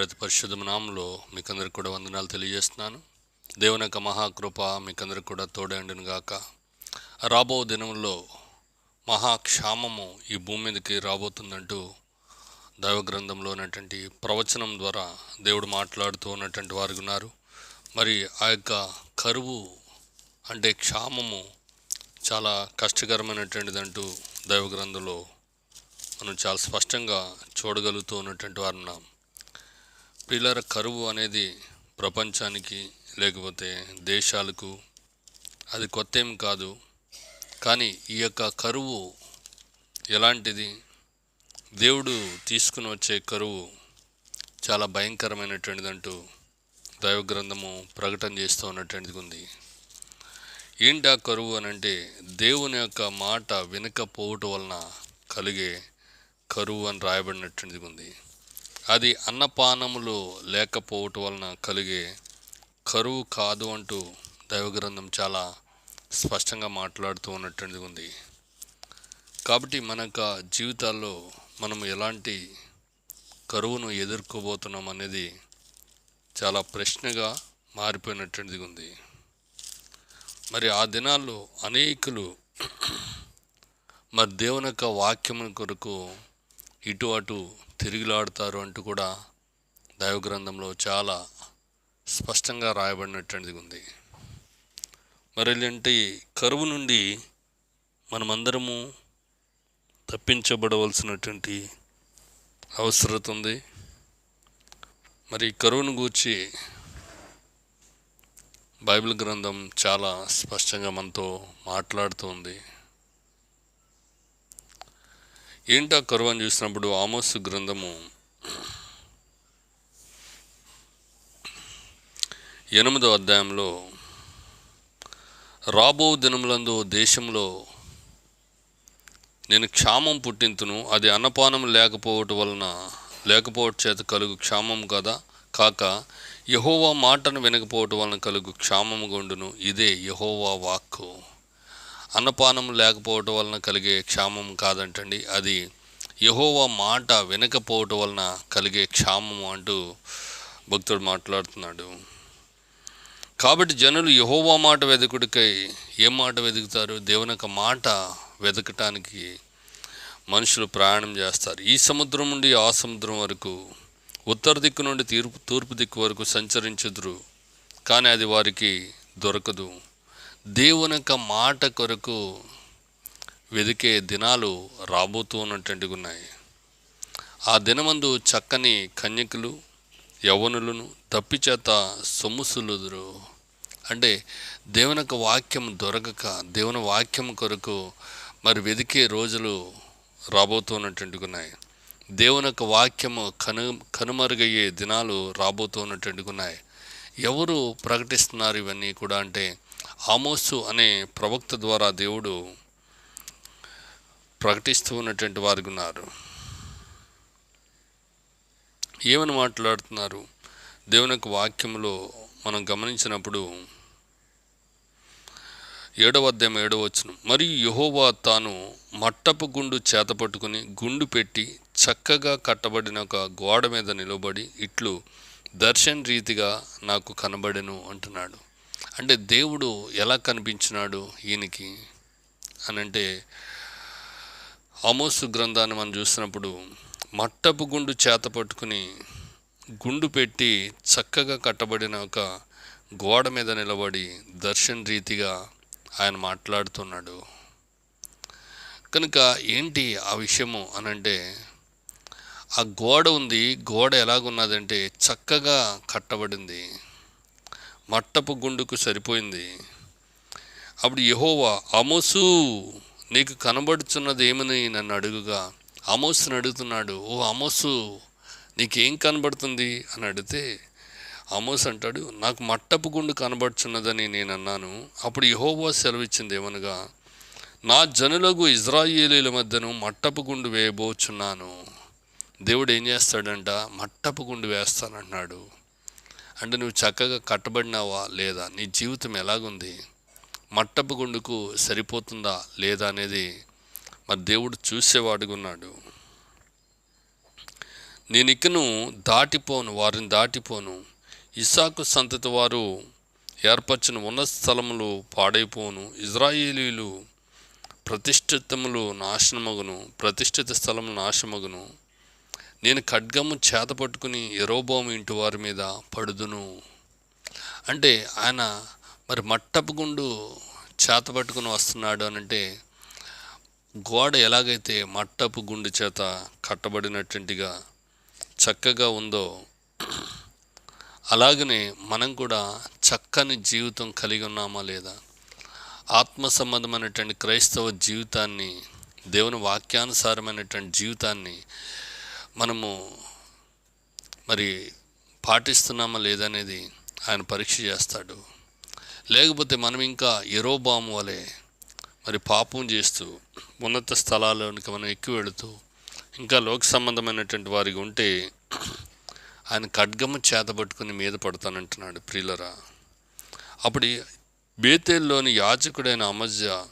గారి అతి నామంలో నామంలో మీకందరికి కూడా వందనాలు తెలియజేస్తున్నాను. దేవుని యొక్క మహాకృప మీకందరికి కూడా తోడైండును గాక. రాబో దినంలో మహాక్షామము ఈ భూమి మీదకి రాబోతుందంటూ దైవ గ్రంథంలో ఉన్నటువంటి ప్రవచనం ద్వారా దేవుడు మాట్లాడుతూ ఉన్నటువంటి వారు ఉన్నారు. మరి ఆ యొక్క కరువు అంటే క్షామము చాలా కష్టకరమైనటువంటిదంటూ దైవగ్రంథంలో మనం చాలా స్పష్టంగా చూడగలుగుతూ ఉన్నటువంటి వారు ఉన్నాం. పిల్లల కరువు అనేది ప్రపంచానికి లేకపోతే దేశాలకు అది కొత్త ఏం కాదు. కానీ ఈ యొక్క కరువు ఎలాంటిది? దేవుడు తీసుకుని వచ్చే కరువు చాలా భయంకరమైనటువంటిదంటూ దైవ గ్రంథము ప్రకటన చేస్తూ ఉన్నటువంటిది ఉంది. ఏంటి ఆ కరువు అని అంటే దేవుని యొక్క మాట వినకపోవటం వలన కలిగే కరువు అని రాయబడినటువంటిది ఉంది. అది అన్నపానములు లేకపోవటం వలన కలిగే కరువు కాదు అంటూ దైవగ్రంథం చాలా స్పష్టంగా మాట్లాడుతూ ఉన్నటువంటిది ఉంది. కాబట్టి మన యొక్క జీవితాల్లో మనం ఎలాంటి కరువును ఎదుర్కోబోతున్నాం అనేది చాలా ప్రశ్నగా మారిపోయినటువంటిది ఉంది. మరి ఆ దినాల్లో అనేకులు మరి దేవుని యొక్క వాక్యము కొరకు ఇటు అటు తిరిగిలాడుతారు అంటూ కూడా దైవ గ్రంథంలో చాలా స్పష్టంగా రాయబడినటువంటిది ఉంది. మరి కరువు నుండి మనమందరము తప్పించబడవలసినటువంటి అవసరత ఉంది. మరి కరువును గూర్చి బైబిల్ గ్రంథం చాలా స్పష్టంగా మనతో మాట్లాడుతూ ఉంది. ఏంటా కరువు అని చూసినప్పుడు ఆమోస్ గ్రంథము? ఎనిమిదో అధ్యాయంలో రాబో దినములందు దేశంలో నేను క్షామం పుట్టింతును అది అన్నపానం లేకపోవటం వలన లేకపోవటం చేత కలుగు క్షామం కదా? కాక యహోవా మాటను వినకపోవటం వలన కలుగు క్షామము గుండును ఇదే యహోవా వాక్కు. అన్నపానం లేకపోవటం వలన కలిగే క్షామం కాదంటండి. అది యహోవా మాట వినకపోవటం వలన కలిగే క్షామము అంటూ భక్తుడు మాట్లాడుతున్నాడు. కాబట్టి జనులు యహోవా మాట వెదకుడికై ఏ మాట వెతుకుతారు దేవుని యొక్క మాట వెతకటానికి మనుషులు ప్రయాణం చేస్తారు. ఈ సముద్రం నుండి ఆ సముద్రం వరకు ఉత్తర దిక్కు నుండి తీర్పు తూర్పు దిక్కు వరకు సంచరించుదురు. కానీ అది వారికి దొరకదు. దేవుని యొక్క మాట కొరకు వెదికే దినాలు రాబోతూ ఉన్నటువంటివి ఉన్నాయి. ఆ దినమందు చక్కని కన్యకులు యవనులను తప్పిచేత సొమ్ముసులుదురు. అంటే దేవుని యొక్క వాక్యం దొరకక దేవుని వాక్యం కొరకు మరి వెదికే రోజులు రాబోతున్నటువంటివి ఉన్నాయి. దేవుని యొక్క వాక్యము కను కనుమరుగయ్యే దినాలు రాబోతున్నటువంటివి ఉన్నాయి. ఎవరు ప్రకటిస్తున్నారు ఇవన్నీ కూడా అంటే ఆమోసు అనే ప్రవక్త ద్వారా దేవుడు ప్రకటిస్తూ ఉన్నటువంటి వారు ఉన్నారు. ఏమని మాట్లాడుతున్నారు? దేవుని యొక్క వాక్యంలో మనం గమనించినప్పుడు ఏడవ అధ్యాయం ఏడవ వచ్చును మరియు యహోవా తాను మట్టపు గుండు చేతపట్టుకుని గుండు పెట్టి చక్కగా కట్టబడిన ఒక గోడ మీద నిలబడి ఇట్లు దర్శన్ రీతిగా నాకు కనబడెను అంటున్నాడు. అంటే దేవుడు ఎలా కనిపించినాడు ఈయనకి? అని అంటే ఆమోసు గ్రంథాన్ని మనం చూసినప్పుడు మట్టపు గుండు చేత పట్టుకుని గుండు పెట్టి చక్కగా కట్టబడిన ఒక గోడ మీద నిలబడి దర్శన్ రీతిగా ఆయన మాట్లాడుతున్నాడు. కనుక ఏంటి ఆ విషయము అనంటే ఆ గోడ ఉంది. గోడ ఎలాగున్నదంటే చక్కగా కట్టబడింది. మట్టపు గుండుకు సరిపోయింది. అప్పుడు యహోవా అమోసు నీకు కనబడుచున్నది ఏమని నన్ను అడుగుగా? అమోస్ని అడుగుతున్నాడు ఓ అమోసు నీకేం కనబడుతుంది? అని అడిగితే అమోస్ అంటాడు నాకు మట్టపు గుండు కనబడుచున్నదని నేను అన్నాను. అప్పుడు యహోవా సెలవిచ్చింది ఏమనగా నా జనులకు ఇజ్రాయేలీల మధ్యను మట్టపు గుండు వేయబోచున్నాను. దేవుడు ఏం చేస్తాడంట? మట్టపు గుండు వేస్తానంటున్నాడు. అంటే నువ్వు చక్కగా కట్టబడినావా? లేదా? నీ జీవితం ఎలాగుంది? మట్టపు గుండుకు సరిపోతుందా? లేదా? అనేది మరి దేవుడు చూసేవాడుగా ఉన్నాడు. నేను ఇకను దాటిపోను వారిని దాటిపోను. ఇసాకు సంతతి వారు ఏర్పరిచిన ఉన్న స్థలములు పాడైపోను. ఇజ్రాయేలీలు ప్రతిష్ఠితములు నాశనమగును ప్రతిష్ఠిత స్థలములు నాశమగును నేను ఖడ్గము చేత పట్టుకుని ఎరోబోము ఇంటి వారి మీద పడుదును. అంటే ఆయన మరి మట్టపు గుండు చేత పట్టుకుని వస్తున్నాడు అని అంటే గోడ ఎలాగైతే మట్టపు గుండు చేత కట్టబడినటువంటిగా చక్కగా ఉందో అలాగనే మనం కూడా చక్కని జీవితం కలిగి ఉన్నామా లేదా? ఆత్మ సంబంధమైనటువంటి క్రైస్తవ జీవితాన్ని దేవుని వాక్యానుసారమైనటువంటి జీవితాన్ని మనము మరి పాటిస్తున్నామా లేదనేది ఆయన పరీక్ష చేస్తాడు. లేకపోతే మనం ఇంకా ఎరోబాము వలె మరి పాపం చేస్తూ ఉన్నత స్థలాల్లోనికి మనం ఎక్కువ వెళుతూ ఇంకా లోక సంబంధమైనటువంటి వారికి ఉంటే ఆయన ఖడ్గము చేతబట్టుకుని మీద పడతానంటున్నాడు ప్రియులరా. అప్పుడు బేతేల్లోని యాచకుడైన అమజ్య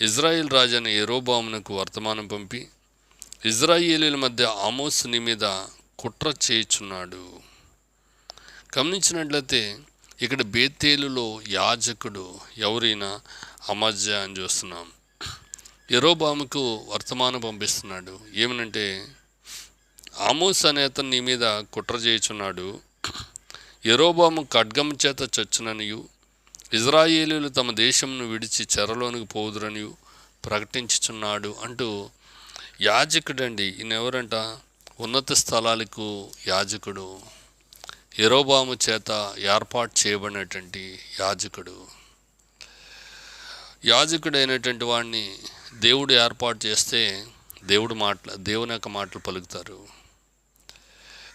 ఇజ్రాయిల్ రాజైన ఎరోబామునకు వర్తమానం పంపి ఇజ్రాయేలీల మధ్య ఆమోస్ని మీద కుట్ర చేయుచున్నాడు. గమనించినట్లయితే ఇక్కడ బేతేలులో యాజకుడు ఎవరైనా అమజ్య అని చూస్తున్నాం. ఎరోబాముకు వర్తమానం పంపిస్తున్నాడు. ఏమనంటే ఆమోస్ అనే అతను నీ మీద కుట్ర చేయుచున్నాడు. ఎరోబాము ఖడ్గం చేత చచ్చుననియు ఇజ్రాయేలీలు తమ దేశంను విడిచి చెరలోనికి పోదురనియు ప్రకటించుచున్నాడు అంటూ యాజకుడండి. ఈయన ఎవరంట ఉన్నత స్థలాలకు యాజకుడు. ఎరోబాము చేత ఏర్పాటు చేయబడినటువంటి యాజకుడు. యాజకుడైనటువంటి వాడిని దేవుడు ఏర్పాటు చేస్తే దేవుడు మాటల దేవుని యొక్క మాటలు పలుకుతారు.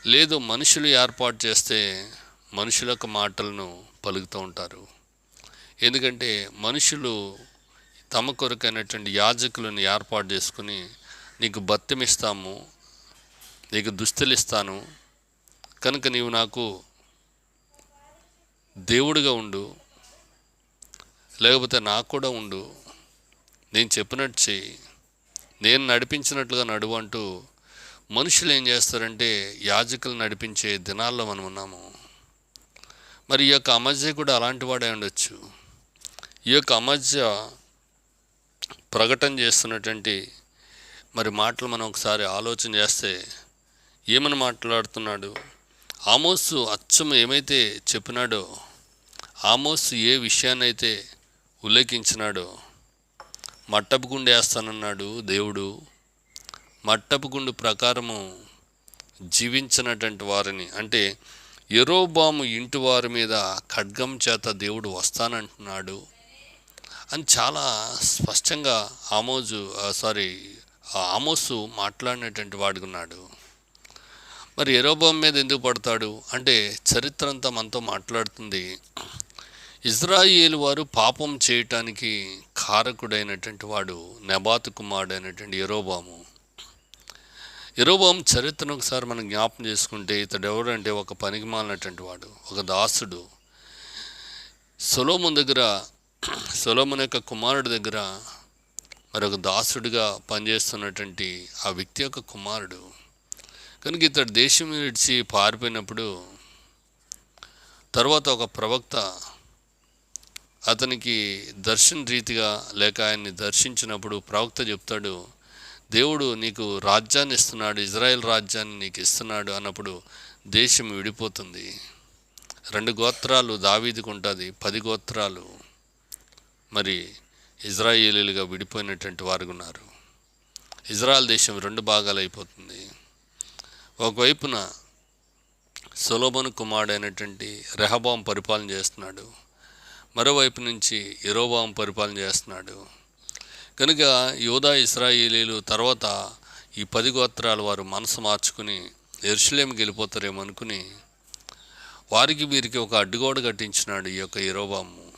లేదు మనుషులు ఏర్పాటు చేస్తే మనుషుల యొక్క మాటలను పలుకుతూ ఉంటారు. ఎందుకంటే మనుషులు తమ కొరకైనటువంటి యాజకులను ఏర్పాటు చేసుకుని నీకు భత్యం ఇస్తాము నీకు దుస్తులు ఇస్తాను కనుక నీవు నాకు దేవుడిగా ఉండు లేకపోతే నాకు కూడా ఉండు. నేను చెప్పినట్టు చెయ్యి. నేను నడిపించినట్లుగా నడువు అంటూ మనుషులు ఏం చేస్తారంటే యాజకులు నడిపించే దినాల్లో మనం ఉన్నాము. మరి ఈ యొక్క అమజ్య కూడా అలాంటి వాడే ఉండొచ్చు. ఈ యొక్క అమజ్య ప్రకటన చేస్తున్నటువంటి మరి మాటలు మనం ఒకసారి ఆలోచన చేస్తే ఏమని మాట్లాడుతున్నాడు? ఆమోసు అచ్చం ఏమైతే చెప్పినాడో ఆమోసు ఏ విషయాన్నైతే ఉల్లేఖించినాడో మట్టపు గుండు వేస్తానన్నాడు దేవుడు. మట్టపు గుండు ప్రకారము జీవించినటువంటి వారిని అంటే ఎరోబాము ఇంటి వారి మీద ఖడ్గం చేత దేవుడు వస్తానంటున్నాడు. అని చాలా స్పష్టంగా ఆమోజు సారీ ఆమోసు మాట్లాడినటువంటి వాడుకున్నాడు మరి ఎరోబోం మీద ఎందుకు పడతాడు? అంటే చరిత్ర అంతా మనతో మాట్లాడుతుంది. ఇజ్రాయేల్ వారు పాపం చేయటానికి కారకుడైనటువంటి వాడు నెబాతు కుమారుడైనటువంటి ఎరోబాము ఎరోబాం చరిత్రను ఒకసారి మనం జ్ఞాపం చేసుకుంటే ఇతడు ఎవరంటే ఒక పనికి మాలినటువంటి వాడు ఒక దాసుడు. సొలోమున్ దగ్గర సొలోమున్ యొక్క కుమారుడి దగ్గర మరొక దాసుడిగా పనిచేస్తున్నటువంటి ఆ వ్యక్తి యొక్క కుమారుడు. కనుక ఇతడు దేశం విడిచి పారిపోయినప్పుడు తర్వాత ఒక ప్రవక్త అతనికి దర్శన రీతిగా లేక ఆయన్ని దర్శించినప్పుడు ప్రవక్త చెప్తాడు దేవుడు నీకు రాజ్యాన్ని ఇస్తున్నాడు ఇజ్రాయెల్ రాజ్యాన్ని నీకు ఇస్తున్నాడు అన్నప్పుడు దేశం విడిపోతుంది. రెండు గోత్రాలు దావీదికి ఉంటుంది పది గోత్రాలు. మరి ఇజ్రాయేలీలుగా విడిపోయినటువంటి వారు ఉన్నారు ఇజ్రాయల్ దేశం రెండు భాగాలు అయిపోతుంది ఒకవైపున సులోభను కుమారుడైనటువంటి రెహబాం పరిపాలన చేస్తున్నాడు. మరోవైపు నుంచి ఇరోబాం పరిపాలన చేస్తున్నాడు. కనుక యోధా ఇస్రాయేలీలు తర్వాత ఈ పది గోత్రాలు వారు మనసు మార్చుకుని ఎరుసలేంకి గెలిపోతారేమో అనుకుని వారికి వీరికి ఒక అడ్డుగోడ కట్టించినాడు ఈ యొక్క ఇరోబాము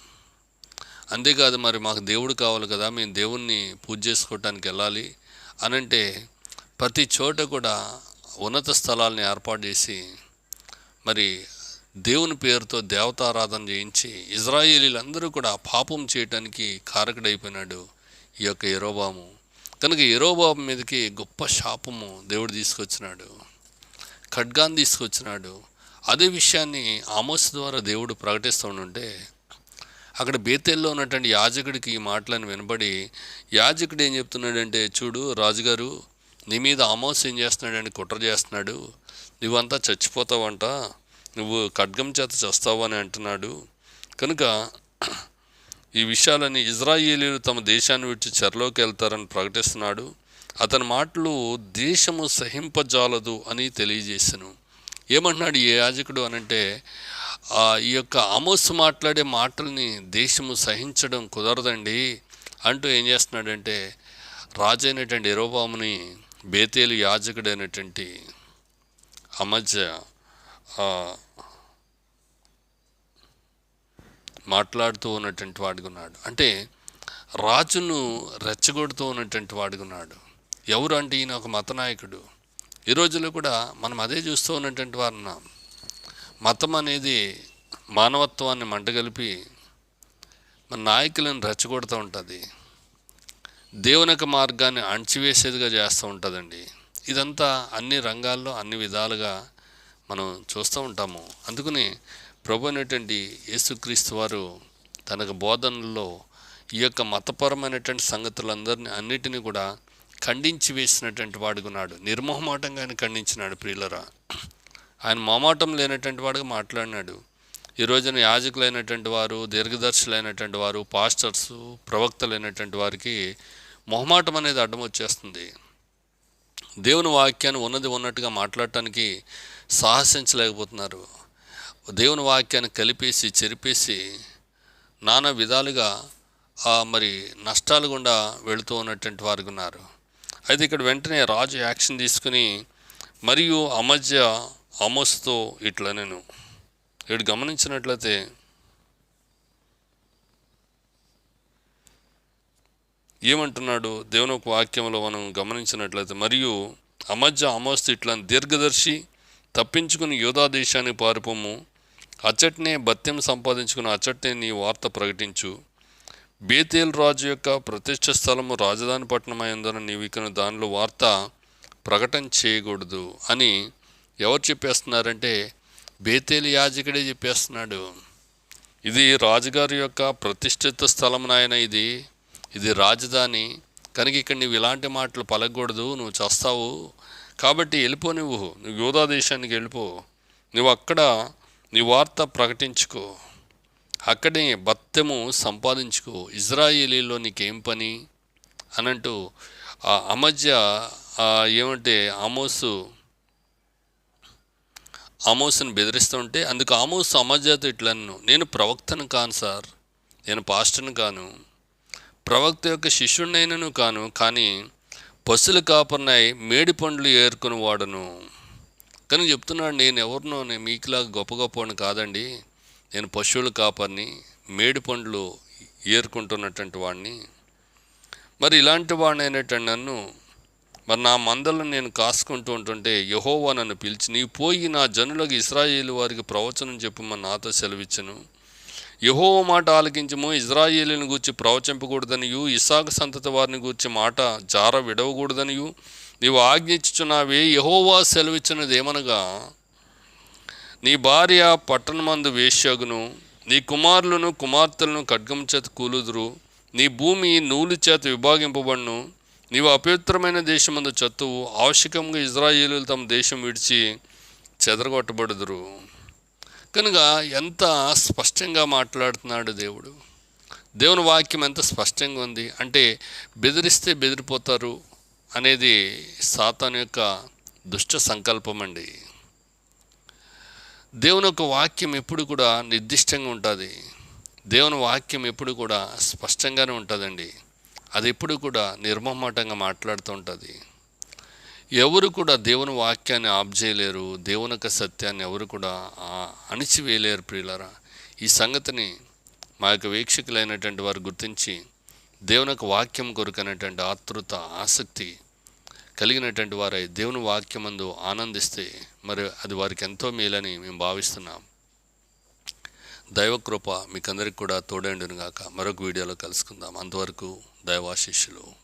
అంతేకాదు మరి మాకు దేవుడు కావాలి కదా మేము దేవుణ్ణి పూజ చేసుకోవటానికి వెళ్ళాలి అనంటే ప్రతి చోట కూడా ఉన్నత స్థలాల్ని ఏర్పాటు చేసి మరి దేవుని పేరుతో దేవతారాధన చేయించి ఇజ్రాయేలీలందరూ కూడా పాపం చేయటానికి కారకుడైపోయినాడు ఈ యొక్క ఎరోబాము కనుక ఎరోబాబు మీదకి గొప్ప శాపము దేవుడు తీసుకొచ్చినాడు ఖడ్గాన్ని తీసుకొచ్చినాడు. అదే విషయాన్ని ఆమోస్ ద్వారా దేవుడు ప్రకటిస్తూ ఉంటే అక్కడ బేతేల్లో ఉన్నటువంటి యాజకుడికి ఈ మాటలను వినబడి యాజకుడు ఏం చెప్తున్నాడంటే చూడు రాజుగారు నీ మీద ఆమోస్ ఏం చేస్తున్నాడని కుట్ర చేస్తున్నాడు. నువ్వంతా చచ్చిపోతావంట. నువ్వు ఖడ్గం చేత చస్తావు అని అంటున్నాడు. కనుక ఈ విషయాలని ఇజ్రాయేలీలు తమ దేశాన్ని విడిచి చెరలోకి వెళ్తారని ప్రకటిస్తున్నాడు. అతని మాటలు దేశము సహింపజాలదు అని తెలియజేశాను. ఏమంటున్నాడు ఏ యాజకుడు అనంటే ఈ యొక్క అమోస్ మాట్లాడే మాటల్ని దేశము సహించడం కుదరదండి. అంటూ ఏం చేస్తున్నాడంటే రాజు అయినటువంటి ఎరోబాముని బేతేలు యాజకుడైనటువంటి అమధ్య మాట్లాడుతూ ఉన్నటువంటి వాడిగా ఉన్నాడు. అంటే రాజును రెచ్చగొడుతూ ఉన్నటువంటి వాడిగా ఉన్నాడు. ఎవరు అంటే ఈయన ఒక మత నాయకుడు ఈ రోజుల్లో కూడా మనం అదే చూస్తూ ఉన్నటువంటి వారు ఉన్నాం మతం అనేది మానవత్వాన్ని మంటగలిపి మన నాయకులను రెచ్చగొడుతూ ఉంటుంది. దేవుని యొక్క మార్గాన్ని అణచివేసేదిగా చేస్తూ ఉంటుందండి. ఇదంతా అన్ని రంగాల్లో అన్ని విధాలుగా మనం చూస్తూ ఉంటాము. అందుకని ప్రభు అనేటువంటి యేసుక్రీస్తు వారు తనకు బోధనల్లో ఈ యొక్క మతపరమైనటువంటి సంగతులందరినీ అన్నిటినీ కూడా ఖండించి వేసినటువంటి వాడుకున్నాడు నిర్మోహమాటంగా ఆయన ఖండించినాడు ప్రియులరా. ఆయన మొమాటం లేనటువంటి వాడుగా మాట్లాడినాడు. ఈ రోజున యాజకులైనటువంటి వారు దీర్ఘదర్శులైనటువంటి వారు పాస్టర్స్ ప్రవక్తలైనటువంటి వారికి మొహమాటం అనేది అడ్డం వచ్చేస్తుంది. దేవుని వాక్యాన్ని ఉన్నది ఉన్నట్టుగా మాట్లాడటానికి సాహసించలేకపోతున్నారు. దేవుని వాక్యాన్ని కలిపేసి చెరిపేసి నానా విధాలుగా ఆ, మరి నష్టాలు గుండా వెళుతూ ఉన్నటువంటి వారు ఉన్నారు. అయితే ఇక్కడ వెంటనే రాజు యాక్షన్ తీసుకుని మరియు అమధ్య అమోస్తో ఇట్లా నేను. ఇటు గమనించినట్లయితే ఏమంటున్నాడు దేవుని ఒక వాక్యంలో మనం గమనించినట్లయితే మరియు అమధ్య అమోస్తు ఇట్లా దీర్ఘదర్శి తప్పించుకుని యోధా దేశానికి పారిపోము. అచ్చట్నే భత్యం సంపాదించుకుని అచ్చట్నే నీ వార్త ప్రకటించు. బేతేల్ రాజు యొక్క ప్రతిష్ట స్థలము రాజధాని పట్టణమైందని నీవు ఇక్కడ దానిలో వార్త ప్రకటన చేయకూడదు అని ఎవరు చెప్పేస్తున్నారంటే బేతేలి యాజకుడే చెప్పేస్తున్నాడు. ఇది రాజుగారి యొక్క ప్రతిష్ఠిత స్థలం నాయన ఇది. ఇది రాజధాని. కనుక ఇక్కడ నువ్వు ఇలాంటి మాటలు పలకూడదు నువ్వు చేస్తావు. కాబట్టి వెళ్ళిపో నువ్వు. నువ్వు యోధా దేశానికి వెళ్ళిపో. నువ్వు అక్కడ నీ వార్త ప్రకటించుకో. అక్కడే భత్యము సంపాదించుకో. ఇజ్రాయేలీలో నీకేం పని? అనంటూ ఆ అమధ్య ఏమంటే ఆమోసు ఆమోసును బెదిరిస్తుంటే అందుకు ఆమోసు సమాజాత ఇట్లను నేను ప్రవక్తను కాను సార్ నేను పాస్టర్ను కాను ప్రవక్త యొక్క శిష్యుడినైనను కాను కానీ పశువుల కాపర్నై మేడి పండ్లు ఏరుకుని వాడను కానీ చెప్తున్నాడు నేను ఎవరినో నేను మీకులాగా గొప్ప గొప్పవాడిని కాదండి నేను పశువుల కాపర్ని మేడి పండ్లు ఏరుకుంటున్నటువంటి వాడిని. మరి ఇలాంటి వాడినైనటువంటి నన్ను మరి నా మందలను నేను కాసుకుంటూ ఉంటుంటే యహోవా నన్ను పిలిచి నీవు పోయి నా జనులకు ఇస్రాయేలు వారికి ప్రవచనం చెప్పమని నాతో సెలవిచ్చను. యహోవ మాట ఆలకించము. ఇజ్రాయేలీని గూర్చి ప్రవచింపకూడదనియు. ఇసాకు సంతతి వారిని గూర్చి మాట జార విడవకూడదనియు. నీవు ఆజ్ఞించుచున్నావే యహోవా సెలవిచ్చినది ఏమనగా నీ భార్య పట్టణమందు వేశ్యగును. నీ కుమారులను కుమార్తెలను ఖడ్గం చేత కూలుదురు. నీ భూమి నూలు చేత విభాగింపబడును. నీవు అపవిత్రమైన దేశమందు చత్తువు ఆవశ్యకంగా ఇజ్రాయేలీలు తమ దేశం విడిచి చెదరగొట్టబడుదురు. కనుక ఎంత స్పష్టంగా మాట్లాడుతున్నాడు దేవుడు? దేవుని వాక్యం ఎంత స్పష్టంగా ఉంది? అంటే బెదిరిస్తే బెదిరిపోతారు అనేది సాతాను యొక్క దుష్ట సంకల్పం అండి. దేవుని యొక్క వాక్యం ఎప్పుడు కూడా నిర్దిష్టంగా ఉంటుంది. దేవుని వాక్యం ఎప్పుడు కూడా స్పష్టంగానే ఉంటుందండి. అది ఎప్పుడు కూడా నిర్మమాటంగా మాట్లాడుతూ ఉంటుంది. ఎవరు కూడా దేవుని వాక్యాన్ని ఆప్ చేయలేరు దేవుని యొక్క సత్యాన్ని ఎవరు కూడా అణిచివేయలేరు ప్రియులరా. ఈ సంగతిని మా యొక్క వీక్షకులైనటువంటి వారు గుర్తించి దేవుని యొక్క వాక్యం కొరకనేటువంటి ఆతృత ఆసక్తి కలిగినటువంటి వారై దేవుని వాక్యమందు ఆనందిస్తే మరి అది వారికి ఎంతో మేలని మేము భావిస్తున్నాం. దైవకృప మీకందరికి కూడా తోడేండునుగాక. మరొక వీడియోలో కలుసుకుందాం. అంతవరకు దైవాశిష్యులు